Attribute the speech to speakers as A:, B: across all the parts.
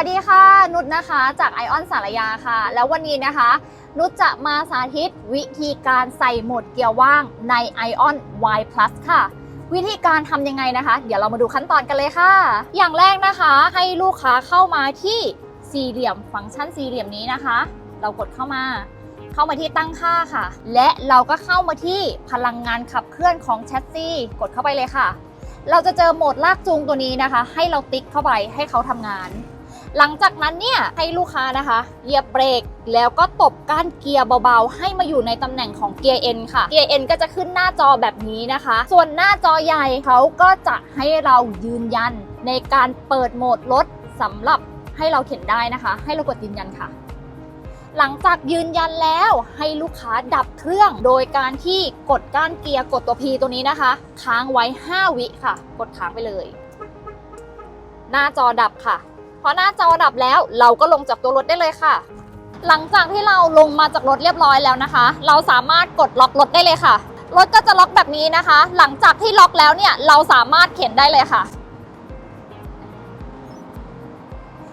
A: วัสดีค่ะ นุชนะคะจากไอออนสารยาค่ะ แล้ววันนี้นะคะ นุชจะมาสาธิตวิธีการใส่โหมดเกียร์ว่างใน Ion Y Plus ค่ะ วิธีการทำยังไงนะคะ เดี๋ยวเรามาดูขั้นตอนกันเลยค่ะ อย่างแรกนะคะให้ลูกค้าเข้ามาที่สี่เหลี่ยมฟังก์ชันสี่เหลี่ยมนี้นะคะ เรากดเข้ามา เข้ามาที่ตั้งค่าค่ะ และเราก็เข้ามาที่พลังงานขับเคลื่อนของแชสซีกดเข้าไปเลยค่ะ เราจะเจอโหมดลากจูงตัวนี้นะคะ ให้เราติ๊กเข้าไปให้เขาทำงาน หลังจากนั้นเนี่ยให้ลูกค้านะคะเหยียบเบรกแล้วก็ตบก้านเกียร์เบาๆ ให้มาอยู่ในตำแหน่งของเกียร์ N ค่ะ เกียร์ N ก็จะขึ้นหน้าจอแบบนี้นะคะ ส่วนหน้าจอใหญ่เขาก็จะให้เรายืนยันในการเปิดโหมดรถสำหรับให้เราเข็นได้นะคะ ให้เรากดยืนยันค่ะ หลังจากยืนยันแล้วให้ลูกค้าดับเครื่อง โดยการที่กดก้านเกียร์กดตัว P ตัวนี้นะคะ ค้างไว้ 5 วิค่ะ กดค้างไปเลย หน้าจอดับค่ะ พอหน้าจอดับแล้วเราก็ลงจากตัวรถได้เลยค่ะ หลังจากที่เราลงมาจากรถเรียบร้อยแล้วนะคะ เราสามารถกดล็อกรถได้เลยค่ะ รถก็จะล็อกแบบนี้นะคะ หลังจากที่ล็อกแล้วเนี่ยเราสามารถเข็นได้เลยค่ะ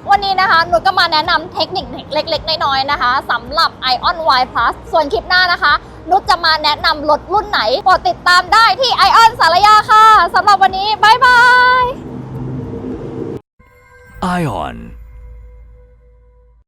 A: วันนี้นะคะนุชก็มาแนะนำเทคนิคเล็กๆ น้อยๆนะคะสำหรับ Ion Y Plus ส่วนคลิปหน้านะคะ นุชจะมาแนะนำรถรุ่นไหนโปรดติดตามได้ที่ Ion สารยาค่ะสำหรับวันนี้ บ๊ายบาย
B: Ion